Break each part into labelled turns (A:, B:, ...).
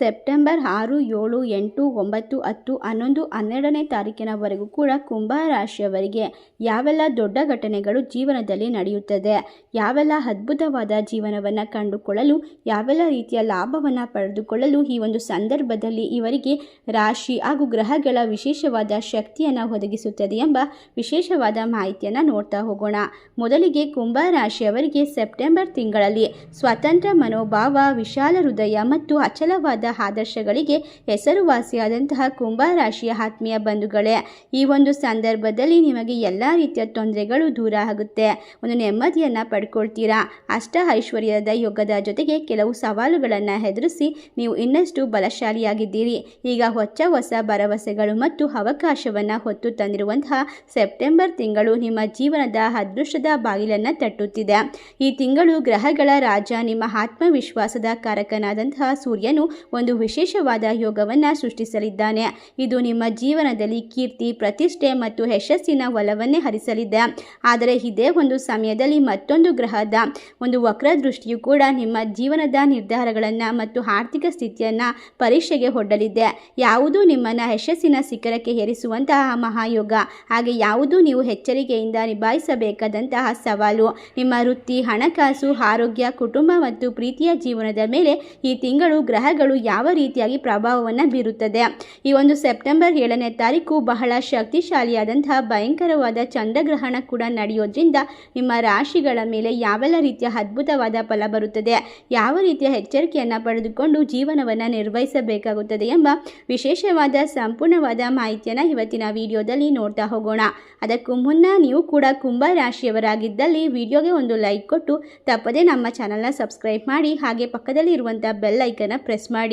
A: September ಆರು, ಏಳು, ಎಂಟು, ಒಂಬತ್ತು, ಹತ್ತು, ಹನ್ನೊಂದು, ಹನ್ನೆರಡನೇ ತಾರೀಕಿನವರೆಗೂ ಕೂಡ ಕುಂಭ ರಾಶಿಯವರಿಗೆ ಯಾವೆಲ್ಲ ದೊಡ್ಡ ಘಟನೆಗಳು ಜೀವನದಲ್ಲಿ ನಡೆಯುತ್ತದೆ, ಯಾವೆಲ್ಲ ಅದ್ಭುತವಾದ ಜೀವನವನ್ನು ಕಂಡುಕೊಳ್ಳಲು, ಯಾವೆಲ್ಲ ರೀತಿಯ ಲಾಭವನ್ನು ಪಡೆದುಕೊಳ್ಳಲು ಈ ಒಂದು ಸಂದರ್ಭದಲ್ಲಿ ಇವರಿಗೆ ರಾಶಿ ಹಾಗೂ ಗ್ರಹಗಳ ವಿಶೇಷವಾದ ಶಕ್ತಿಯನ್ನು ಒದಗಿಸುತ್ತದೆ ಎಂಬ ವಿಶೇಷವಾದ ಮಾಹಿತಿಯನ್ನು ನೋಡ್ತಾ ಹೋಗೋಣ. ಮೊದಲಿಗೆ ಕುಂಭ ರಾಶಿಯವರಿಗೆ ಸೆಪ್ಟೆಂಬರ್ ತಿಂಗಳಲ್ಲಿ ಸ್ವತಂತ್ರ ಮನೋಭಾವ, ವಿಶಾಲ ಹೃದಯ ಮತ್ತು ಅಚಲವಾದ ಆದರ್ಶಗಳಿಗೆ ಹೆಸರುವಾಸಿಯಾದಂತಹ ಕುಂಭ ರಾಶಿಯ ಆತ್ಮೀಯ ಬಂಧುಗಳೇ, ಈ ಒಂದು ಸಂದರ್ಭದಲ್ಲಿ ನಿಮಗೆ ಎಲ್ಲ ರೀತಿಯ ತೊಂದರೆಗಳು ದೂರ ಆಗುತ್ತೆ. ಒಂದು ನೆಮ್ಮದಿಯನ್ನು ಪಡ್ಕೊಳ್ತೀರಾ? ಅಷ್ಟ ಐಶ್ವರ್ಯದ ಯೋಗದ ಜೊತೆಗೆ ಕೆಲವು ಸವಾಲುಗಳನ್ನು ಎದುರಿಸಿ ನೀವು ಇನ್ನಷ್ಟು ಬಲಶಾಲಿಯಾಗಿದ್ದೀರಿ. ಈಗ ಹೊಚ್ಚ ಹೊಸ ಭರವಸೆಗಳು ಮತ್ತು ಅವಕಾಶವನ್ನು ಹೊತ್ತು ತಂದಿರುವಂತಹ ಸೆಪ್ಟೆಂಬರ್ ತಿಂಗಳು ನಿಮ್ಮ ಜೀವನದ ಅದೃಷ್ಟದ ಬಾಗಿಲನ್ನು ತಟ್ಟುತ್ತಿದೆ. ಈ ತಿಂಗಳು ಗ್ರಹಗಳ ರಾಜ, ನಿಮ್ಮ ಆತ್ಮವಿಶ್ವಾಸದ ಕಾರಕನಾದಂತಹ ಸೂರ್ಯನು ಒಂದು ವಿಶೇಷವಾದ ಯೋಗವನ್ನು ಸೃಷ್ಟಿಸಲಿದ್ದಾನೆ. ಇದು ನಿಮ್ಮ ಜೀವನದಲ್ಲಿ ಕೀರ್ತಿ, ಪ್ರತಿಷ್ಠೆ ಮತ್ತು ಯಶಸ್ಸಿನ ಒಲವನ್ನೇ ಹರಿಸಲಿದೆ. ಆದರೆ ಇದೇ ಒಂದು ಸಮಯದಲ್ಲಿ ಮತ್ತೊಂದು ಗ್ರಹದ, ಒಂದು ವಕ್ರದೃಷ್ಟಿಯು ಕೂಡ ನಿಮ್ಮ ಜೀವನದ ನಿರ್ಧಾರಗಳನ್ನು ಮತ್ತು ಆರ್ಥಿಕ ಸ್ಥಿತಿಯನ್ನು ಪರೀಕ್ಷೆಗೆ ಒಡ್ಡಲಿದೆ. ಯಾವುದು ನಿಮ್ಮನ್ನು ಯಶಸ್ಸಿನ ಶಿಖರಕ್ಕೆ ಏರಿಸುವಂತಹ ಮಹಾಯೋಗ? ಹಾಗೆ ಯಾವುದು ನೀವು ಎಚ್ಚರಿಕೆಯಿಂದ ನಿಭಾಯಿಸಬೇಕಾದಂತಹ ಸವಾಲು? ನಿಮ್ಮ ವೃತ್ತಿ, ಹಣಕಾಸು, ಆರೋಗ್ಯ, ಕುಟುಂಬ ಮತ್ತು ಪ್ರೀತಿಯ ಜೀವನದ ಮೇಲೆ ಈ ತಿಂಗಳು ಗ್ರಹಗಳು ಯಾವ ರೀತಿಯಾಗಿ ಪ್ರಭಾವವನ್ನು ಬೀರುತ್ತದೆ? ಈ ಒಂದು ಸೆಪ್ಟೆಂಬರ್ ಏಳನೇ ತಾರೀಕು ಬಹಳ ಶಕ್ತಿಶಾಲಿಯಾದಂತಹ ಭಯಂಕರವಾದ ಚಂದ್ರಗ್ರಹಣ ಕೂಡ ನಡೆಯೋದ್ರಿಂದ ನಿಮ್ಮ ರಾಶಿಗಳ ಮೇಲೆ ಯಾವೆಲ್ಲ ರೀತಿಯ ಅದ್ಭುತವಾದ ಫಲ ಬರುತ್ತದೆ, ಯಾವ ರೀತಿಯ ಎಚ್ಚರಿಕೆಯನ್ನು ಪಡೆದುಕೊಂಡು ಜೀವನವನ್ನು ನಿರ್ವಹಿಸಬೇಕಾಗುತ್ತದೆ ಎಂಬ ವಿಶೇಷವಾದ ಸಂಪೂರ್ಣವಾದ ಮಾಹಿತಿಯನ್ನು ಇವತ್ತಿನ ವಿಡಿಯೋದಲ್ಲಿ ನೋಡ್ತಾ ಹೋಗೋಣ. ಅದಕ್ಕೂ ಮುನ್ನ ನೀವು ಕೂಡ ಕುಂಭ ರಾಶಿಯವರಾಗಿದ್ದಲ್ಲಿ ವಿಡಿಯೋಗೆ ಒಂದು ಲೈಕ್ ಕೊಟ್ಟು, ತಪ್ಪದೇ ನಮ್ಮ ಚಾನಲ್ನ ಸಬ್ಸ್ಕ್ರೈಬ್ ಮಾಡಿ, ಹಾಗೆ ಪಕ್ಕದಲ್ಲಿ ಇರುವಂಥ ಬೆಲ್ ಐಕನ್ನ ಪ್ರೆಸ್ ಮಾಡಿ.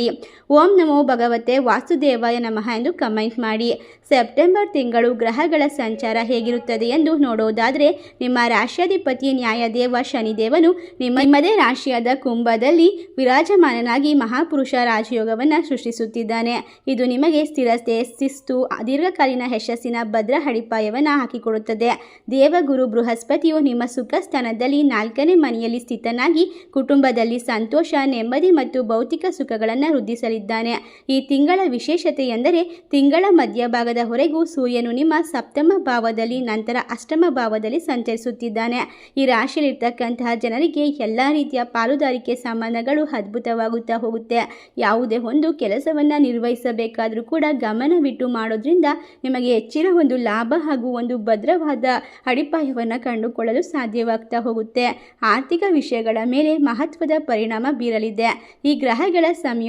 A: ಓಂ ನಮೋ ಭಗವತೆ ವಾಸುದೇವಾಯ ನಮಃ ಎಂದು ಕಮೆಂಟ್ ಮಾಡಿ. ಸೆಪ್ಟೆಂಬರ್ ತಿಂಗಳು ಗ್ರಹಗಳ ಸಂಚಾರ ಹೇಗಿರುತ್ತದೆ ಎಂದು ನೋಡೋದಾದರೆ, ನಿಮ್ಮ ರಾಶ್ಯಾಧಿಪತಿ ನ್ಯಾಯದೇವ ಶನಿದೇವನು ನಿಮ್ಮ ನಿಮ್ಮದೇ ರಾಶಿಯಾದ ಕುಂಭದಲ್ಲಿ ವಿರಾಜಮಾನನಾಗಿ ಮಹಾಪುರುಷ ರಾಜಯೋಗವನ್ನು ಸೃಷ್ಟಿಸುತ್ತಿದ್ದಾನೆ. ಇದು ನಿಮಗೆ ಸ್ಥಿರತೆ ಶಿಸ್ತು, ದೀರ್ಘಕಾಲೀನ ಯಶಸ್ಸಿನ ಭದ್ರ ಅಡಿಪಾಯವನ್ನು ಹಾಕಿಕೊಡುತ್ತದೆ. ದೇವಗುರು ಬೃಹಸ್ಪತಿಯು ನಿಮ್ಮ ಸುಖ ಸ್ಥಾನದಲ್ಲಿ ನಾಲ್ಕನೇ ಮನೆಯಲ್ಲಿ ಸ್ಥಿತನಾಗಿ ಕುಟುಂಬದಲ್ಲಿ ಸಂತೋಷ, ನೆಮ್ಮದಿ ಮತ್ತು ಭೌತಿಕ ಸುಖಗಳನ್ನು ವೃದ್ಧಿಸಲಿದ್ದಾನೆ. ಈ ತಿಂಗಳ ವಿಶೇಷತೆ ಎಂದರೆ ತಿಂಗಳ ಮಧ್ಯಭಾಗದ ಹೊರೆಗೂ ಸೂರ್ಯನು ನಿಮ್ಮ ಸಪ್ತಮ ಭಾವದಲ್ಲಿ ನಂತರ ಅಷ್ಟಮ ಭಾವದಲ್ಲಿ ಸಂಚರಿಸುತ್ತಿದ್ದಾನೆ. ಈ ರಾಶಿಯಲ್ಲಿರ್ತಕ್ಕಂತಹ ಜನರಿಗೆ ಎಲ್ಲ ರೀತಿಯ ಪಾಲುದಾರಿಕೆ ಸಂಬಂಧಗಳು ಅದ್ಭುತವಾಗುತ್ತಾ ಹೋಗುತ್ತೆ. ಯಾವುದೇ ಒಂದು ಕೆಲಸವನ್ನು ನಿರ್ವಹಿಸಬೇಕಾದರೂ ಕೂಡ ಗಮನವಿಟ್ಟು ಮಾಡೋದ್ರಿಂದ ನಿಮಗೆ ಹೆಚ್ಚಿನ ಒಂದು ಲಾಭ ಹಾಗೂ ಒಂದು ಭದ್ರವಾದ ಅಡಿಪಾಯವನ್ನು ಕಂಡುಕೊಳ್ಳಲು ಸಾಧ್ಯವಾಗ್ತಾ ಹೋಗುತ್ತೆ. ಆರ್ಥಿಕ ವಿಷಯಗಳ ಮೇಲೆ ಮಹತ್ವದ ಪರಿಣಾಮ ಬೀರಲಿದೆ. ಈ ಗ್ರಹಗಳ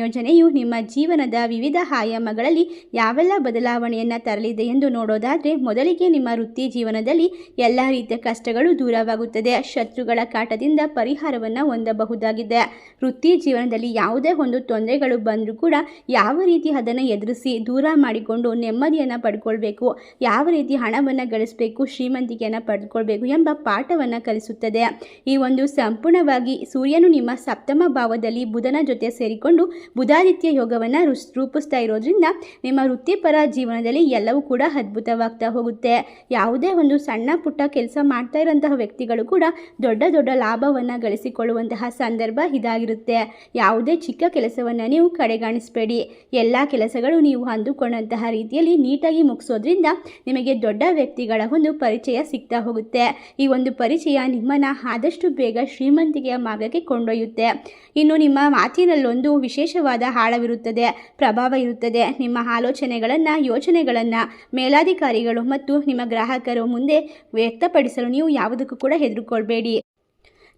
A: ಸಂಯೋಜನೆಯು ನಿಮ್ಮ ಜೀವನದ ವಿವಿಧ ಆಯಾಮಗಳಲ್ಲಿ ಯಾವೆಲ್ಲ ಬದಲಾವಣೆಯನ್ನು ತರಲಿದೆ ಎಂದು ನೋಡೋದಾದರೆ ಮೊದಲಿಗೆ ನಿಮ್ಮ ವೃತ್ತಿ ಜೀವನದಲ್ಲಿ ಎಲ್ಲ ರೀತಿಯ ಕಷ್ಟಗಳು ದೂರವಾಗುತ್ತದೆ. ಶತ್ರುಗಳ ಕಾಟದಿಂದ ಪರಿಹಾರವನ್ನು ಹೊಂದಬಹುದಾಗಿದೆ. ವೃತ್ತಿ ಜೀವನದಲ್ಲಿ ಯಾವುದೇ ಒಂದು ತೊಂದರೆಗಳು ಬಂದರೂ ಕೂಡ ಯಾವ ರೀತಿ ಅದನ್ನು ಎದುರಿಸಿ ದೂರ ಮಾಡಿಕೊಂಡು ನೆಮ್ಮದಿಯನ್ನು ಪಡ್ಕೊಳ್ಬೇಕು, ಯಾವ ರೀತಿ ಹಣವನ್ನು ಗಳಿಸಬೇಕು, ಶ್ರೀಮಂತಿಕೆಯನ್ನು ಪಡೆದುಕೊಳ್ಬೇಕು ಎಂಬ ಪಾಠವನ್ನು ಕಲಿಸುತ್ತದೆ. ಈ ಒಂದು ಸಂಪೂರ್ಣವಾಗಿ ಸೂರ್ಯನು ನಿಮ್ಮ ಸಪ್ತಮ ಭಾವದಲ್ಲಿ ಬುಧನ ಜೊತೆ ಸೇರಿಕೊಂಡು ಬುಧಾದಿತ್ಯ ಯೋಗವನ್ನು ರೂಪಿಸ್ತಾ ಇರೋದ್ರಿಂದ ನಿಮ್ಮ ವೃತ್ತಿಪರ ಜೀವನದಲ್ಲಿ ಎಲ್ಲವೂ ಕೂಡ ಅದ್ಭುತವಾಗ್ತಾ ಹೋಗುತ್ತೆ. ಯಾವುದೇ ಒಂದು ಸಣ್ಣ ಪುಟ್ಟ ಕೆಲಸ ಮಾಡ್ತಾ ಇರೋಂತಹ ವ್ಯಕ್ತಿಗಳು ಕೂಡ ದೊಡ್ಡ ದೊಡ್ಡ ಲಾಭವನ್ನು ಗಳಿಸಿಕೊಳ್ಳುವಂತಹ ಸಂದರ್ಭ ಇದಾಗಿರುತ್ತೆ. ಯಾವುದೇ ಚಿಕ್ಕ ಕೆಲಸವನ್ನು ನೀವು ಕಡೆಗಾಣಿಸಬೇಡಿ. ಎಲ್ಲ ಕೆಲಸಗಳು ನೀವು ಅಂದುಕೊಂಡಂತಹ ರೀತಿಯಲ್ಲಿ ನೀಟಾಗಿ ಮುಗಿಸೋದ್ರಿಂದ ನಿಮಗೆ ದೊಡ್ಡ ವ್ಯಕ್ತಿಗಳ ಒಂದು ಪರಿಚಯ ಸಿಗ್ತಾ ಹೋಗುತ್ತೆ. ಈ ಒಂದು ಪರಿಚಯ ನಿಮ್ಮನ್ನು ಆದಷ್ಟು ಬೇಗ ಶ್ರೀಮಂತಿಕೆಯ ಮಾರ್ಗಕ್ಕೆ ಕೊಂಡೊಯ್ಯುತ್ತೆ. ಇನ್ನು ನಿಮ್ಮ ಮಾತಿನಲ್ಲೊಂದು ವಿಶೇಷವಾದ ಆಳವಿರುತ್ತದೆ ಪ್ರಭಾವ ಇರುತ್ತದೆ. ನಿಮ್ಮ ಆಲೋಚನೆಗಳನ್ನು, ಯೋಚನೆಗಳನ್ನು ಮೇಲಾಧಿಕಾರಿಗಳು ಮತ್ತು ನಿಮ್ಮ ಗ್ರಾಹಕರು ಮುಂದೆ ವ್ಯಕ್ತಪಡಿಸಲು ನೀವು ಯಾವುದಕ್ಕೂ ಕೂಡ ಹೆದರುಕೊಳ್ಬೇಡಿ.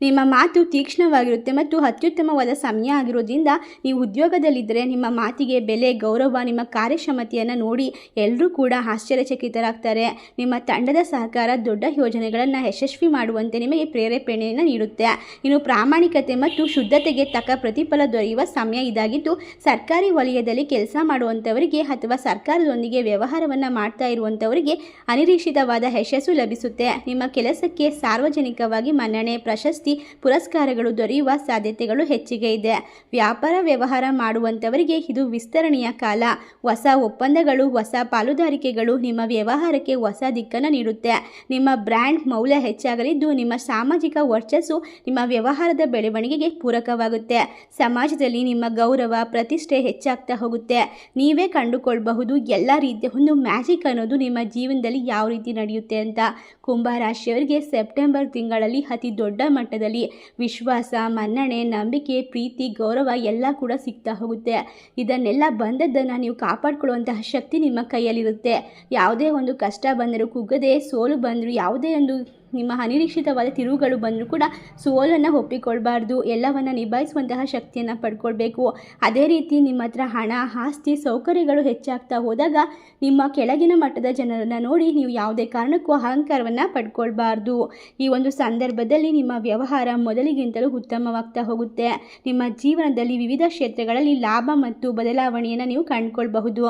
A: ನಿಮ್ಮ ಮಾತು ತೀಕ್ಷ್ಣವಾಗಿರುತ್ತೆ ಮತ್ತು ಅತ್ಯುತ್ತಮವಾದ ಸಮಯ ಆಗಿರೋದ್ರಿಂದ ನೀವು ಉದ್ಯೋಗದಲ್ಲಿದ್ದರೆ ನಿಮ್ಮ ಮಾತಿಗೆ ಬೆಲೆ, ಗೌರವ, ನಿಮ್ಮ ಕಾರ್ಯಕ್ಷಮತೆಯನ್ನು ನೋಡಿ ಎಲ್ಲರೂ ಕೂಡ ಆಶ್ಚರ್ಯಚಕಿತರಾಗ್ತಾರೆ. ನಿಮ್ಮ ತಂಡದ ಸಹಕಾರ ದೊಡ್ಡ ಯೋಜನೆಗಳನ್ನು ಯಶಸ್ವಿ ಮಾಡುವಂತೆ ನಿಮಗೆ ಪ್ರೇರೇಪಣೆಯನ್ನು ನೀಡುತ್ತೆ. ಇನ್ನು ಪ್ರಾಮಾಣಿಕತೆ ಮತ್ತು ಶುದ್ಧತೆಗೆ ತಕ್ಕ ಪ್ರತಿಫಲ ದೊರೆಯುವ ಸಮಯ ಇದಾಗಿದ್ದು, ಸರ್ಕಾರಿ ವಲಯದಲ್ಲಿ ಕೆಲಸ ಮಾಡುವಂಥವರಿಗೆ ಅಥವಾ ಸರ್ಕಾರದೊಂದಿಗೆ ವ್ಯವಹಾರವನ್ನು ಮಾಡ್ತಾ ಇರುವಂಥವರಿಗೆ ಅನಿರೀಕ್ಷಿತವಾದ ಯಶಸ್ಸು ಲಭಿಸುತ್ತೆ. ನಿಮ್ಮ ಕೆಲಸಕ್ಕೆ ಸಾರ್ವಜನಿಕವಾಗಿ ಮನ್ನಣೆ, ಪ್ರಶಸ್ತಿ ಪ್ರಶಸ್ತಿ ಪುರಸ್ಕಾರಗಳು ದೊರೆಯುವ ಸಾಧ್ಯತೆಗಳು ಹೆಚ್ಚಿಗೆ ಇದೆ. ವ್ಯಾಪಾರ ವ್ಯವಹಾರ ಮಾಡುವಂಥವರಿಗೆ ಇದು ವಿಸ್ತರಣೆಯ ಕಾಲ. ಹೊಸ ಒಪ್ಪಂದಗಳು, ಹೊಸ ಪಾಲುದಾರಿಕೆಗಳು ನಿಮ್ಮ ವ್ಯವಹಾರಕ್ಕೆ ಹೊಸ ದಿಕ್ಕನ್ನು ನೀಡುತ್ತೆ. ನಿಮ್ಮ ಬ್ರ್ಯಾಂಡ್ ಮೌಲ್ಯ ಹೆಚ್ಚಾಗಲಿದ್ದು ನಿಮ್ಮ ಸಾಮಾಜಿಕ ವರ್ಚಸ್ಸು ನಿಮ್ಮ ವ್ಯವಹಾರದ ಬೆಳವಣಿಗೆಗೆ ಪೂರಕವಾಗುತ್ತೆ. ಸಮಾಜದಲ್ಲಿ ನಿಮ್ಮ ಗೌರವ, ಪ್ರತಿಷ್ಠೆ ಹೆಚ್ಚಾಗ್ತಾ ಹೋಗುತ್ತೆ. ನೀವೇ ಕಂಡುಕೊಳ್ಳಬಹುದು ಎಲ್ಲ ರೀತಿಯ ಒಂದು ಮ್ಯಾಜಿಕ್ ಅನ್ನೋದು ನಿಮ್ಮ ಜೀವನದಲ್ಲಿ ಯಾವ ರೀತಿ ನಡೆಯುತ್ತೆ ಅಂತ. ಕುಂಭರಾಶಿಯವರಿಗೆ ಸೆಪ್ಟೆಂಬರ್ ತಿಂಗಳಲ್ಲಿ ಅತಿ ದೊಡ್ಡ ಮಟ್ಟದಲ್ಲಿ ವಿಶ್ವಾಸ, ಮನ್ನಣೆ, ನಂಬಿಕೆ, ಪ್ರೀತಿ, ಗೌರವ ಎಲ್ಲ ಕೂಡ ಸಿಗ್ತಾ ಹೋಗುತ್ತೆ. ಇದನ್ನೆಲ್ಲ ಬಂದದ್ದನ್ನು ನೀವು ಕಾಪಾಡ್ಕೊಳ್ಳುವಂತಹ ಶಕ್ತಿ ನಿಮ್ಮ ಕೈಯಲ್ಲಿರುತ್ತೆ. ಯಾವುದೇ ಒಂದು ಕಷ್ಟ ಬಂದರೂ, ಕುಗ್ಗದೆ, ಸೋಲು ಬಂದರೂ ಯಾವುದೇ ಒಂದು ನಿಮ್ಮ ಅನಿರೀಕ್ಷಿತವಾದ ತಿರುವುಗಳು ಬಂದರೂ ಕೂಡ ಸೋಲನ್ನು ಒಪ್ಪಿಕೊಳ್ಬಾರ್ದು. ಎಲ್ಲವನ್ನು ನಿಭಾಯಿಸುವಂತಹ ಶಕ್ತಿಯನ್ನು ಪಡ್ಕೊಳ್ಬೇಕು. ಅದೇ ರೀತಿ ನಿಮ್ಮ ಹತ್ರ ಹಣ, ಆಸ್ತಿ, ಸೌಕರ್ಯಗಳು ಹೆಚ್ಚಾಗ್ತಾ ಹೋದಾಗ ನಿಮ್ಮ ಕೆಳಗಿನ ಮಟ್ಟದ ಜನರನ್ನು ನೋಡಿ ನೀವು ಯಾವುದೇ ಕಾರಣಕ್ಕೂ ಅಹಂಕಾರವನ್ನು ಪಡ್ಕೊಳ್ಬಾರ್ದು. ಈ ಒಂದು ಸಂದರ್ಭದಲ್ಲಿ ನಿಮ್ಮ ವ್ಯವಹಾರ ಮೊದಲಿಗಿಂತಲೂ ಉತ್ತಮವಾಗ್ತಾ ಹೋಗುತ್ತೆ. ನಿಮ್ಮ ಜೀವನದಲ್ಲಿ ವಿವಿಧ ಕ್ಷೇತ್ರಗಳಲ್ಲಿ ಲಾಭ ಮತ್ತು ಬದಲಾವಣೆಯನ್ನು ನೀವು ಕಂಡುಕೊಳ್ಬಹುದು.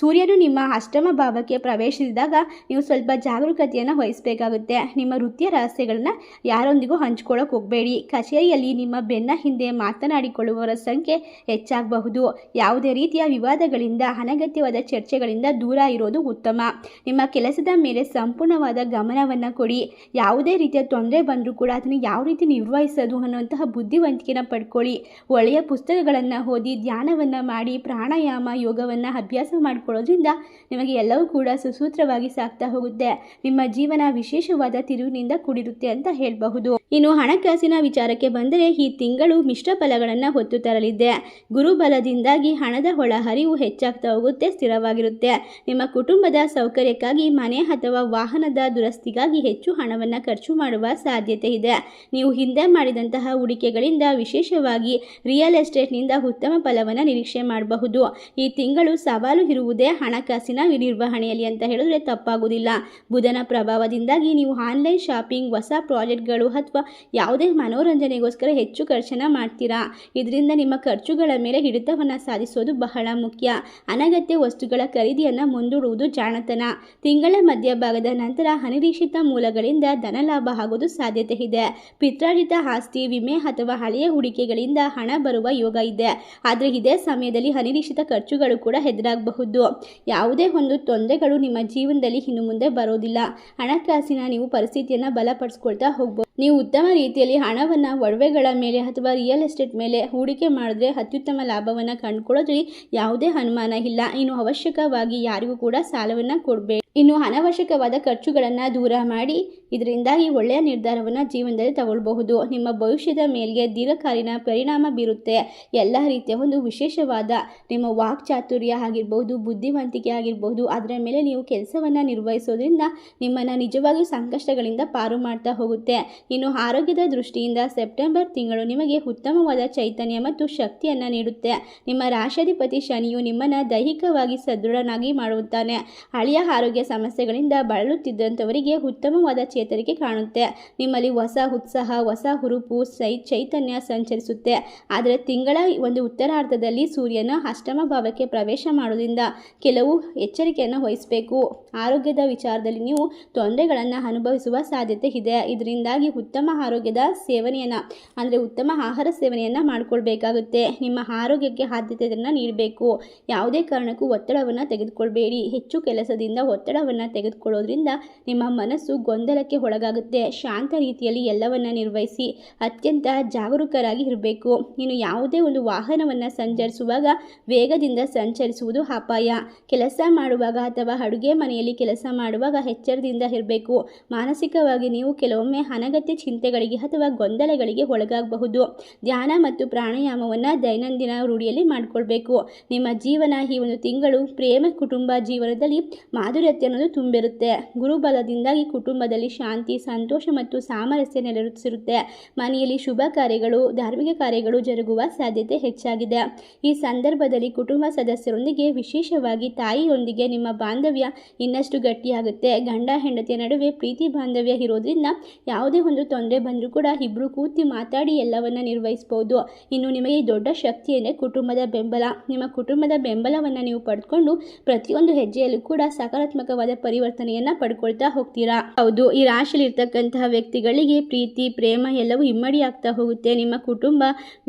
A: ಸೂರ್ಯನು ನಿಮ್ಮ ಅಷ್ಟಮ ಭಾವಕ್ಕೆ ಪ್ರವೇಶಿಸಿದಾಗ ನೀವು ಸ್ವಲ್ಪ ಜಾಗರೂಕತೆಯನ್ನು ವಹಿಸಬೇಕಾಗುತ್ತೆ. ನಿಮ್ಮ ವೃತ್ತಿಯ ರಹಸ್ಯಗಳನ್ನ ಯಾರೊಂದಿಗೂ ಹಂಚ್ಕೊಳ್ಳೋಕೆ ಹೋಗಬೇಡಿ. ಕಚೇರಿಯಲ್ಲಿ ನಿಮ್ಮ ಬೆನ್ನ ಹಿಂದೆ ಮಾತನಾಡಿಕೊಳ್ಳುವವರ ಸಂಖ್ಯೆ ಹೆಚ್ಚಾಗಬಹುದು. ಯಾವುದೇ ರೀತಿಯ ವಿವಾದಗಳಿಂದ, ಅನಗತ್ಯವಾದ ಚರ್ಚೆಗಳಿಂದ ದೂರ ಇರೋದು ಉತ್ತಮ. ನಿಮ್ಮ ಕೆಲಸದ ಮೇಲೆ ಸಂಪೂರ್ಣವಾದ ಗಮನವನ್ನು ಕೊಡಿ. ಯಾವುದೇ ರೀತಿಯ ತೊಂದರೆ ಬಂದರೂ ಕೂಡ ಅದನ್ನು ಯಾವ ರೀತಿ ನಿರ್ವಹಿಸೋದು ಅನ್ನುವಂತಹ ಬುದ್ಧಿವಂತಿಕೆನ ಪಡ್ಕೊಳ್ಳಿ. ಒಳ್ಳೆಯ ಪುಸ್ತಕಗಳನ್ನು ಓದಿ, ಧ್ಯಾನವನ್ನು ಮಾಡಿ, ಪ್ರಾಣಾಯಾಮ, ಯೋಗವನ್ನು ಅಭ್ಯಾಸ ಮಾಡಿಕೊಳ್ಳೋದ್ರಿಂದ ನಿಮಗೆ ಎಲ್ಲವೂ ಕೂಡ ಸುಸೂತ್ರವಾಗಿ ಸಾಗ್ತಾ ಹೋಗುತ್ತೆ. ನಿಮ್ಮ ಜೀವನ ವಿಶೇಷವಾದ ತಿರುವಿನಿಂದ ಕೂಡಿರುತ್ತೆ ಅಂತ ಹೇಳಬಹುದು. ಇನ್ನು ಹಣಕಾಸಿನ ವಿಚಾರಕ್ಕೆ ಬಂದರೆ ಈ ತಿಂಗಳು ಮಿಶ್ರ ಫಲಗಳನ್ನು ಹೊತ್ತು ತರಲಿದೆ. ಗುರುಬಲದಿಂದಾಗಿ ಹಣದ ಒಳಹರಿವು ಹೆಚ್ಚಾಗ್ತಾ ಹೋಗುತ್ತೆ, ಸ್ಥಿರವಾಗಿರುತ್ತೆ. ನಿಮ್ಮ ಕುಟುಂಬದ ಸೌಕರ್ಯಕ್ಕಾಗಿ ಮನೆ ಅಥವಾ ವಾಹನದ ದುರಸ್ತಿಗಾಗಿ ಹೆಚ್ಚು ಹಣವನ್ನು ಖರ್ಚು ಮಾಡುವ ಸಾಧ್ಯತೆ ಇದೆ. ನೀವು ಹಿಂದೆ ಮಾಡಿದಂತಹ ಹೂಡಿಕೆಗಳಿಂದ ವಿಶೇಷವಾಗಿ ರಿಯಲ್ ಎಸ್ಟೇಟ್ನಿಂದ ಉತ್ತಮ ಫಲವನ್ನು ನಿರೀಕ್ಷೆ ಮಾಡಬಹುದು. ಈ ತಿಂಗಳು ಸವಾಲು ಇರುವುದೇ ಹಣಕಾಸಿನ ನಿರ್ವಹಣೆಯಲ್ಲಿ ಅಂತ ಹೇಳಿದ್ರೆ ತಪ್ಪಾಗುವುದಿಲ್ಲ. ಬುಧನ ಪ್ರಭಾವದಿಂದಾಗಿ ನೀವು ಆನ್ಲೈನ್ ಶಾಪಿಂಗ್, ಹೊಸ ಪ್ರಾಜೆಕ್ಟ್ಗಳು ಅಥವಾ ಯಾವುದೇ ಮನೋರಂಜನೆಗೋಸ್ಕರ ಹೆಚ್ಚು ಖರ್ಚನ್ನು ಮಾಡ್ತೀರಾ? ಇದರಿಂದ ನಿಮ್ಮ ಖರ್ಚುಗಳ ಮೇಲೆ ಹಿಡಿತವನ್ನು ಸಾಧಿಸೋದು ಬಹಳ ಮುಖ್ಯ. ಅನಗತ್ಯ ವಸ್ತುಗಳ ಖರೀದಿಯನ್ನು ಮುಂದೂಡುವುದು ಜಾಣತನ. ತಿಂಗಳ ಮಧ್ಯಭಾಗದ ನಂತರ ಅನಿರೀಕ್ಷಿತ ಮೂಲಗಳಿಂದ ಧನಲಾಭ ಆಗೋದು ಸಾಧ್ಯತೆ ಇದೆ. ಪಿತ್ರಾರ್ಜಿತ ಆಸ್ತಿ, ವಿಮೆ ಅಥವಾ ಹಳೆಯ ಹೂಡಿಕೆಗಳಿಂದ ಹಣ ಬರುವ ಯೋಗ ಇದೆ. ಆದರೆ ಇದೇ ಸಮಯದಲ್ಲಿ ಅನಿರೀಕ್ಷಿತ ಖರ್ಚುಗಳು ಕೂಡ ಎದುರಾಗಬಹುದು ಯಾವುದೇ ಒಂದು ತೊಂದರೆಗಳು ನಿಮ್ಮ ಜೀವನದಲ್ಲಿ ಇನ್ನು ಮುಂದೆ ಬರೋದಿಲ್ಲ. ಹಣಕಾಸಿನ ನೀವು ಪರಿಸ್ಥಿತಿಯನ್ನು ಬಲಪಡಿಸ್ಕೊಳ್ತಾ ಹೋಗ್ಬೋದು ನೀವು ಉತ್ತಮ ರೀತಿಯಲ್ಲಿ ಹಣವನ್ನು ಒಡವೆಗಳ ಮೇಲೆ ಅಥವಾ ರಿಯಲ್ ಎಸ್ಟೇಟ್ ಮೇಲೆ ಹೂಡಿಕೆ ಮಾಡಿದ್ರೆ ಅತ್ಯುತ್ತಮ ಲಾಭವನ್ನು ಕಂಡುಕೊಳ್ಳೋದ್ರಲ್ಲಿ ಯಾವುದೇ ಅನುಮಾನ ಇಲ್ಲ. ಇನ್ನು ಅವಶ್ಯಕವಾಗಿ ಯಾರಿಗೂ ಕೂಡ ಸಾಲವನ್ನು ಕೊಡಬೇಡಿ ಇನ್ನು ಅನವಶ್ಯಕವಾದ ಖರ್ಚುಗಳನ್ನು ದೂರ ಮಾಡಿ ಇದರಿಂದಾಗಿ ಒಳ್ಳೆಯ ನಿರ್ಧಾರವನ್ನು ಜೀವನದಲ್ಲಿ ತಗೊಳ್ಬಹುದು. ನಿಮ್ಮ ಭವಿಷ್ಯದ ಮೇಲೆ ದೀರ್ಘಕಾಲೀನ ಪರಿಣಾಮ ಬೀರುತ್ತೆ. ಎಲ್ಲ ರೀತಿಯ ಒಂದು ವಿಶೇಷವಾದ ನಿಮ್ಮ ವಾಕ್ಚಾತುರ್ಯ ಆಗಿರ್ಬೋದು ಬುದ್ಧಿವಂತಿಕೆ ಆಗಿರ್ಬೋದು ಅದರ ಮೇಲೆ ನೀವು ಕೆಲಸವನ್ನು ನಿರ್ವಹಿಸೋದ್ರಿಂದ ನಿಮ್ಮನ್ನು ನಿಜವಾಗಿಯೂ ಸಂಕಷ್ಟಗಳಿಂದ ಪಾರು ಮಾಡ್ತಾ ಹೋಗುತ್ತೆ. ಇನ್ನು ಆರೋಗ್ಯದ ದೃಷ್ಟಿಯಿಂದ ಸೆಪ್ಟೆಂಬರ್ ತಿಂಗಳು ನಿಮಗೆ ಉತ್ತಮವಾದ ಚೈತನ್ಯ ಮತ್ತು ಶಕ್ತಿಯನ್ನು ನೀಡುತ್ತೆ. ನಿಮ್ಮ ರಾಶಾಧಿಪತಿ ಶನಿಯು ನಿಮ್ಮನ್ನು ದೈಹಿಕವಾಗಿ ಸದೃಢನಾಗಿ ಮಾಡುತ್ತಾನೆ. ಹಳೆಯ ಆರೋಗ್ಯ ಸಮಸ್ಯೆಗಳಿಂದ ಬಳಲುತ್ತಿದ್ದಂಥವರಿಗೆ ಉತ್ತಮವಾದ ಚೇತರಿಕೆ ಕಾಣುತ್ತೆ. ನಿಮ್ಮಲ್ಲಿ ಹೊಸ ಉತ್ಸಾಹ, ಹೊಸ ಹುರುಪು, ಸೈ, ಚೈತನ್ಯ ಸಂಚರಿಸುತ್ತೆ. ಆದರೆ ತಿಂಗಳ ಒಂದು ಉತ್ತರಾರ್ಧದಲ್ಲಿ ಸೂರ್ಯನ ಅಷ್ಟಮ ಭಾವಕ್ಕೆ ಪ್ರವೇಶ ಮಾಡೋದ್ರಿಂದ ಕೆಲವು ಎಚ್ಚರಿಕೆಯನ್ನು ವಹಿಸಬೇಕು. ಆರೋಗ್ಯದ ವಿಚಾರದಲ್ಲಿ ನೀವು ತೊಂದರೆಗಳನ್ನು ಅನುಭವಿಸುವ ಸಾಧ್ಯತೆ ಇದೆ. ಇದರಿಂದಾಗಿ ಉತ್ತಮ ಆರೋಗ್ಯದ ಸೇವನೆಯನ್ನು, ಅಂದರೆ ಉತ್ತಮ ಆಹಾರ ಸೇವನೆಯನ್ನು ಮಾಡಿಕೊಳ್ಬೇಕಾಗುತ್ತೆ. ನಿಮ್ಮ ಆರೋಗ್ಯಕ್ಕೆ ಆದ್ಯತೆಯನ್ನು ನೀಡಬೇಕು. ಯಾವುದೇ ಕಾರಣಕ್ಕೂ ಒತ್ತಡವನ್ನು ತೆಗೆದುಕೊಳ್ಬೇಡಿ. ಹೆಚ್ಚು ಕೆಲಸದಿಂದ ಒತ್ತಡವನ್ನು ತೆಗೆದುಕೊಳ್ಳೋದ್ರಿಂದ ನಿಮ್ಮ ಮನಸ್ಸು ಗೊಂದಲಕ್ಕೆ ಒಳಗಾಗುತ್ತೆ. ಶಾಂತ ರೀತಿಯಲ್ಲಿ ಎಲ್ಲವನ್ನ ನಿರ್ವಹಿಸಿ ಅತ್ಯಂತ ಜಾಗರೂಕರಾಗಿ ಇರಬೇಕು. ಇನ್ನು ಯಾವುದೇ ಒಂದು ವಾಹನವನ್ನು ಸಂಚರಿಸುವಾಗ ವೇಗದಿಂದ ಸಂಚರಿಸುವುದು ಅಪಾಯ. ಕೆಲಸ ಮಾಡುವಾಗ ಅಥವಾ ಅಡುಗೆ ಮನೆಯಲ್ಲಿ ಕೆಲಸ ಮಾಡುವಾಗ ಎಚ್ಚರದಿಂದ ಇರಬೇಕು. ಮಾನಸಿಕವಾಗಿ ನೀವು ಕೆಲವೊಮ್ಮೆ ಅನಗತ್ಯ ಚಿಂತೆಗಳಿಗೆ ಅಥವಾ ಗೊಂದಲಗಳಿಗೆ ಒಳಗಾಗಬಹುದು. ಧ್ಯಾನ ಮತ್ತು ಪ್ರಾಣಾಯಾಮವನ್ನು ದೈನಂದಿನ ರೂಢಿಯಲ್ಲಿ ಮಾಡಿಕೊಳ್ಬೇಕು. ನಿಮ್ಮ ಜೀವನ ಈ ಒಂದು ತಿಂಗಳು ಪ್ರೇಮ ಕುಟುಂಬ ಜೀವನದಲ್ಲಿ ಮಾಧುರ್ಯತೆ ಅನ್ನೋದು ತುಂಬಿರುತ್ತೆ. ಗುರುಬಲದಿಂದಾಗಿ ಕುಟುಂಬದಲ್ಲಿ ಶಾಂತಿ, ಸಂತೋಷ ಮತ್ತು ಸಾಮರಸ್ಯ ನೆಲೆಸಿರುತ್ತೆ ಮನೆಯಲ್ಲಿ ಶುಭ ಕಾರ್ಯಗಳು, ಧಾರ್ಮಿಕ ಕಾರ್ಯಗಳು ಜರುಗುವ ಸಾಧ್ಯತೆ ಹೆಚ್ಚಾಗಿದೆ. ಈ ಸಂದರ್ಭದಲ್ಲಿ ಕುಟುಂಬ ಸದಸ್ಯರೊಂದಿಗೆ ವಿಶೇಷವಾಗಿ ತಾಯಿಯೊಂದಿಗೆ ನಿಮ್ಮ ಬಾಂಧವ್ಯ ಇನ್ನಷ್ಟು ಗಟ್ಟಿಯಾಗುತ್ತೆ. ಗಂಡ, ಹೆಂಡತಿಯ ನಡುವೆ ಪ್ರೀತಿ ಬಾಂಧವ್ಯ ಇರೋದ್ರಿಂದ ಯಾವುದೇ ಒಂದು ತೊಂದರೆ ಬಂದರೂ ಕೂಡ ಇಬ್ಬರು ಕೂತಿ ಮಾತಾಡಿ ಎಲ್ಲವನ್ನ ನಿರ್ವಹಿಸಬಹುದು ಇನ್ನು ನಿಮಗೆ ದೊಡ್ಡ ಶಕ್ತಿ ಕುಟುಂಬದ ಬೆಂಬಲ. ನಿಮ್ಮ ಕುಟುಂಬದ ಬೆಂಬಲವನ್ನು ನೀವು ಪಡೆದುಕೊಂಡು ಪ್ರತಿಯೊಂದು ಹೆಜ್ಜೆಯಲ್ಲೂ ಕೂಡ ಸಕಾರಾತ್ಮಕ ಸಕಾರಾತ್ಮಕವಾದ ಪರಿವರ್ತನೆಯನ್ನ ಪಡ್ಕೊಳ್ತಾ ಹೋಗ್ತೀರಾ? ಹೌದು, ಈ ರಾಶಿಯಲ್ಲಿ ಇರ್ತಕ್ಕಂತಹ ವ್ಯಕ್ತಿಗಳಿಗೆ ಪ್ರೀತಿ, ಪ್ರೇಮ ಎಲ್ಲವೂ ಇಮ್ಮಡಿ ಆಗ್ತಾ ಹೋಗುತ್ತೆ. ನಿಮ್ಮ ಕುಟುಂಬ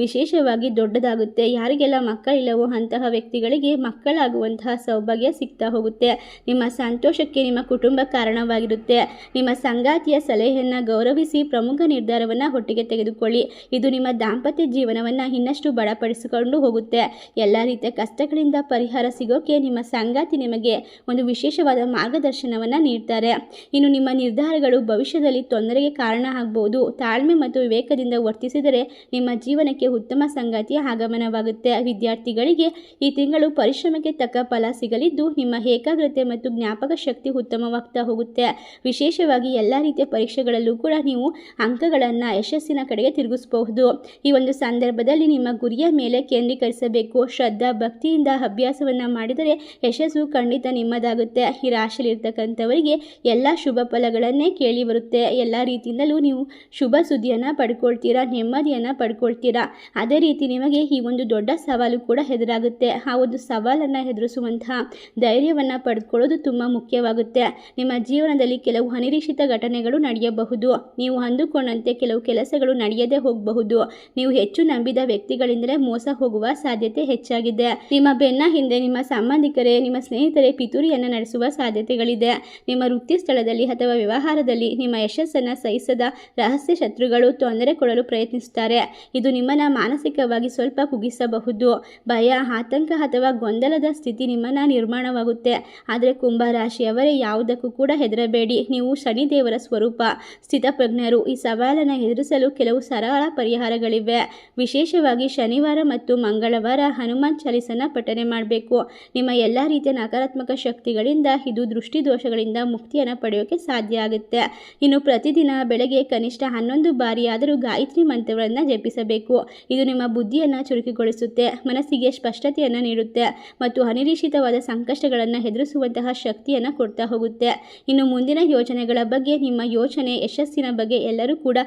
A: ವಿಶೇಷವಾಗಿ ದೊಡ್ಡದಾಗುತ್ತೆ. ಯಾರಿಗೆಲ್ಲ ಮಕ್ಕಳಿಲ್ಲವೋ ಅಂತಹ ವ್ಯಕ್ತಿಗಳಿಗೆ ಮಕ್ಕಳಾಗುವಂತಹ ಸೌಭಾಗ್ಯ ಸಿಗ್ತಾ ಹೋಗುತ್ತೆ. ನಿಮ್ಮ ಸಂತೋಷಕ್ಕೆ ನಿಮ್ಮ ಕುಟುಂಬ ಕಾರಣವಾಗಿರುತ್ತೆ. ನಿಮ್ಮ ಸಂಗಾತಿಯ ಸಲಹೆಯನ್ನ ಗೌರವಿಸಿ ಪ್ರಮುಖ ನಿರ್ಧಾರವನ್ನ ಒಟ್ಟಿಗೆ ತೆಗೆದುಕೊಳ್ಳಿ. ಇದು ನಿಮ್ಮ ದಾಂಪತ್ಯ ಜೀವನವನ್ನ ಇನ್ನಷ್ಟು ಬಡಪಡಿಸಿಕೊಂಡು ಹೋಗುತ್ತೆ. ಎಲ್ಲ ರೀತಿಯ ಕಷ್ಟಗಳಿಂದ ಪರಿಹಾರ ಸಿಗೋಕೆ ನಿಮ್ಮ ಸಂಗಾತಿ ನಿಮಗೆ ಒಂದು ವಿಶೇಷವಾದ ಮಾರ್ಗದರ್ಶನವನ್ನು ನೀಡ್ತಾರೆ. ಇನ್ನು ನಿಮ್ಮ ನಿರ್ಧಾರಗಳು ಭವಿಷ್ಯದಲ್ಲಿ ತೊಂದರೆಗೆ ಕಾರಣ ಆಗಬಹುದು ತಾಳ್ಮೆ ಮತ್ತು ವಿವೇಕದಿಂದ ವರ್ತಿಸಿದರೆ ನಿಮ್ಮ ಜೀವನಕ್ಕೆ ಉತ್ತಮ ಸಂಗತಿಯ ಆಗಮನವಾಗುತ್ತೆ. ವಿದ್ಯಾರ್ಥಿಗಳಿಗೆ ಈ ತಿಂಗಳು ಪರಿಶ್ರಮಕ್ಕೆ ತಕ್ಕ ಫಲ ಸಿಗಲಿದ್ದು ನಿಮ್ಮ ಏಕಾಗ್ರತೆ ಮತ್ತು ಜ್ಞಾಪಕ ಶಕ್ತಿ ಉತ್ತಮವಾಗ್ತಾ ಹೋಗುತ್ತೆ. ವಿಶೇಷವಾಗಿ ಎಲ್ಲ ರೀತಿಯ ಪರೀಕ್ಷೆಗಳಲ್ಲೂ ಕೂಡ ನೀವು ಅಂಕಗಳನ್ನು ಯಶಸ್ಸಿನ ಕಡೆಗೆ ತಿರುಗಿಸಬಹುದು. ಈ ಒಂದು ಸಂದರ್ಭದಲ್ಲಿ ನಿಮ್ಮ ಗುರಿಯ ಮೇಲೆ ಕೇಂದ್ರೀಕರಿಸಬೇಕು. ಶ್ರದ್ಧಾ, ಭಕ್ತಿಯಿಂದ ಅಭ್ಯಾಸವನ್ನು ಮಾಡಿದರೆ ಯಶಸ್ಸು ಖಂಡಿತ ನಿಮ್ಮದಾಗುತ್ತೆ. ರಾಶಿಯಲ್ಲಿರ್ತಕ್ಕಂಥವರಿಗೆ ಎಲ್ಲ ಶುಭ ಫಲಗಳನ್ನೇ ಕೇಳಿ ಬರುತ್ತೆ. ಎಲ್ಲ ರೀತಿಯಿಂದಲೂ ನೀವು ಶುಭ ಸುದ್ದಿಯನ್ನು ಪಡ್ಕೊಳ್ತೀರಾ, ನೆಮ್ಮದಿಯನ್ನು ಪಡ್ಕೊಳ್ತೀರಾ? ಅದೇ ರೀತಿ ನಿಮಗೆ ಈ ಒಂದು ದೊಡ್ಡ ಸವಾಲು ಕೂಡ ಎದುರಾಗುತ್ತೆ. ಆ ಒಂದು ಸವಾಲನ್ನು ಎದುರಿಸುವಂತಹ ಧೈರ್ಯವನ್ನು ಪಡೆದುಕೊಳ್ಳೋದು ತುಂಬ ಮುಖ್ಯವಾಗುತ್ತೆ. ನಿಮ್ಮ ಜೀವನದಲ್ಲಿ ಕೆಲವು ಅನಿರೀಕ್ಷಿತ ಘಟನೆಗಳು ನಡೆಯಬಹುದು. ನೀವು ಅಂದುಕೊಂಡಂತೆ ಕೆಲವು ಕೆಲಸಗಳು ನಡೆಯದೇ ಹೋಗಬಹುದು. ನೀವು ಹೆಚ್ಚು ನಂಬಿದ ವ್ಯಕ್ತಿಗಳಿಂದಲೇ ಮೋಸ ಹೋಗುವ ಸಾಧ್ಯತೆ ಹೆಚ್ಚಾಗಿದೆ. ನಿಮ್ಮ ಬೆನ್ನ ಹಿಂದೆ ನಿಮ್ಮ ಸಂಬಂಧಿಕರೇ, ನಿಮ್ಮ ಸ್ನೇಹಿತರೇ, ಪಿತೂರಿಯನ್ನು ನಡೆಸುವ ಸಾಧ್ಯತೆಗಳಿದೆ. ನಿಮ್ಮ ವೃತ್ತಿ ಸ್ಥಳದಲ್ಲಿ ಅಥವಾ ವ್ಯವಹಾರದಲ್ಲಿ ನಿಮ್ಮ ಯಶಸ್ಸನ್ನು ಸಹಿಸದ ರಹಸ್ಯ ಶತ್ರುಗಳು ತೊಂದರೆ ಕೊಡಲು ಪ್ರಯತ್ನಿಸುತ್ತಾರೆ. ಇದು ನಿಮ್ಮನ್ನು ಮಾನಸಿಕವಾಗಿ ಸ್ವಲ್ಪ ಕುಗಿಸಬಹುದು ಭಯ, ಆತಂಕ ಅಥವಾ ಗೊಂದಲದ ಸ್ಥಿತಿ ನಿಮ್ಮನ್ನು ನಿರ್ಮಾಣವಾಗುತ್ತೆ. ಆದರೆ ಕುಂಭರಾಶಿಯವರೇ ಯಾವುದಕ್ಕೂ ಕೂಡ ಹೆದರಬೇಡಿ. ನೀವು ಶನಿದೇವರ ಸ್ವರೂಪ, ಸ್ಥಿತಪ್ರಜ್ಞರು. ಈ ಸವಾಲನ್ನು ಎದುರಿಸಲು ಕೆಲವು ಸರಳ ಪರಿಹಾರಗಳಿವೆ. ವಿಶೇಷವಾಗಿ ಶನಿವಾರ ಮತ್ತು ಮಂಗಳವಾರ ಹನುಮಾನ್ ಚಾಲಿಸನ ಪಠನೆ ಮಾಡಬೇಕು. ನಿಮ್ಮ ಎಲ್ಲ ರೀತಿಯ ನಕಾರಾತ್ಮಕ ಶಕ್ತಿಗಳಿಂದ ಇದು ದೃಷ್ಟಿ ದೋಷಗಳಿಂದ ಮುಕ್ತಿಯನ್ನು ಪಡೆಯೋಕೆ ಸಾಧ್ಯ ಆಗುತ್ತೆ. ಇನ್ನು ಪ್ರತಿದಿನ ಬೆಳಗ್ಗೆ ಕನಿಷ್ಠ ಹನ್ನೊಂದು ಬಾರಿಯಾದರೂ ಗಾಯತ್ರಿ ಮಂತ್ರಗಳನ್ನು ಜಪಿಸಬೇಕು. ಇದು ನಿಮ್ಮ ಬುದ್ಧಿಯನ್ನು ಚುರುಕುಗೊಳಿಸುತ್ತೆ, ಮನಸ್ಸಿಗೆ ಸ್ಪಷ್ಟತೆಯನ್ನು ನೀಡುತ್ತೆ ಮತ್ತು ಅನಿರೀಕ್ಷಿತವಾದ ಸಂಕಷ್ಟಗಳನ್ನು ಎದುರಿಸುವಂತಹ ಶಕ್ತಿಯನ್ನು ಕೊಡ್ತಾ ಹೋಗುತ್ತೆ. ಇನ್ನು ಮುಂದಿನ ಯೋಜನೆಗಳ ಬಗ್ಗೆ, ನಿಮ್ಮ ಯೋಚನೆ ಯಶಸ್ಸಿನ ಬಗ್ಗೆ ಎಲ್ಲರೂ ಕೂಡ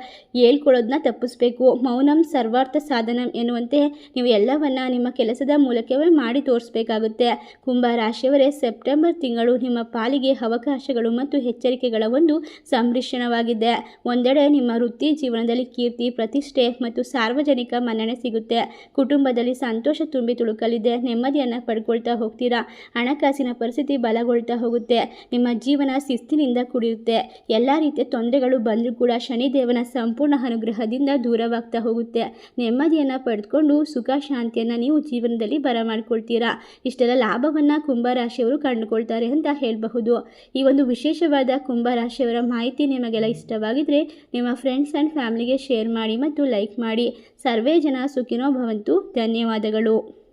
A: ಹೇಳ್ಕೊಳ್ಳೋದನ್ನ ತಪ್ಪಿಸ್ಬೇಕು. ಮೌನಂ ಸರ್ವಾರ್ಥ ಸಾಧನಂ ಎನ್ನುವಂತೆ ನೀವು ಎಲ್ಲವನ್ನ ನಿಮ್ಮ ಕೆಲಸದ ಮೂಲಕವೇ ಮಾಡಿ ತೋರಿಸಬೇಕಾಗುತ್ತೆ. ಕುಂಭ ರಾಶಿಯವರೇ, ಸೆಪ್ಟೆಂಬರ್ ತಿಂಗಳು ನಿಮ್ಮ ಪಾಲಿಗೆ ಅವಕಾಶಗಳು ಮತ್ತು ಎಚ್ಚರಿಕೆಗಳ ಒಂದು ಸಂಮಿಶ್ರಣವಾಗಿದೆ ಒಂದೆಡೆ ನಿಮ್ಮ ವೃತ್ತಿ ಜೀವನದಲ್ಲಿ ಕೀರ್ತಿ, ಪ್ರತಿಷ್ಠೆ ಮತ್ತು ಸಾರ್ವಜನಿಕ ಮನ್ನಣೆ ಸಿಗುತ್ತೆ. ಕುಟುಂಬದಲ್ಲಿ ಸಂತೋಷ ತುಂಬಿ ತುಳುಕಲಿದೆ. ನೆಮ್ಮದಿಯನ್ನು ಪಡ್ಕೊಳ್ತಾ ಹೋಗ್ತೀರಾ? ಹಣಕಾಸಿನ ಪರಿಸ್ಥಿತಿ ಬಲಗೊಳ್ತಾ ಹೋಗುತ್ತೆ. ನಿಮ್ಮ ಜೀವನ ಶಿಸ್ತಿನಿಂದ ಕುಡಿಯುತ್ತೆ ಎಲ್ಲ ರೀತಿಯ ತೊಂದರೆಗಳು ಬಂದರೂ ಕೂಡ ಶನಿದೇವನ ಸಂಪೂರ್ಣ ಅನುಗ್ರಹದಿಂದ ದೂರವಾಗ್ತಾ ಹೋಗುತ್ತೆ. ನೆಮ್ಮದಿಯನ್ನು ಪಡೆದುಕೊಂಡು ಸುಖ, ಶಾಂತಿಯನ್ನು ನೀವು ಜೀವನದಲ್ಲಿ ಬರಮಾಡ್ಕೊಳ್ತೀರಾ? ಇಷ್ಟೆಲ್ಲ ಲಾಭವನ್ನು ಕುಂಭರಾಶಿಯವರು ಕಂಡುಕೊಳ್ತಾರೆ ಅಂತ ಹೇಳಬಹುದು. ಈ ಒಂದು ವಿಶೇಷವಾದ ಕುಂಭರಾಶಿಯವರ ಮಾಹಿತಿ ನಿಮಗೆಲ್ಲ ಇಷ್ಟವಾಗಿದ್ದರೆ ನಿಮ್ಮ ಫ್ರೆಂಡ್ಸ್ ಆ್ಯಂಡ್ ಫ್ಯಾಮಿಲಿಗೆ ಶೇರ್ ಮಾಡಿ ಮತ್ತು ಲೈಕ್ ಮಾಡಿ. ಸರ್ವೇ ಜನ ಸುಖಿನೋ ಭವಂತು. ಧನ್ಯವಾದಗಳು.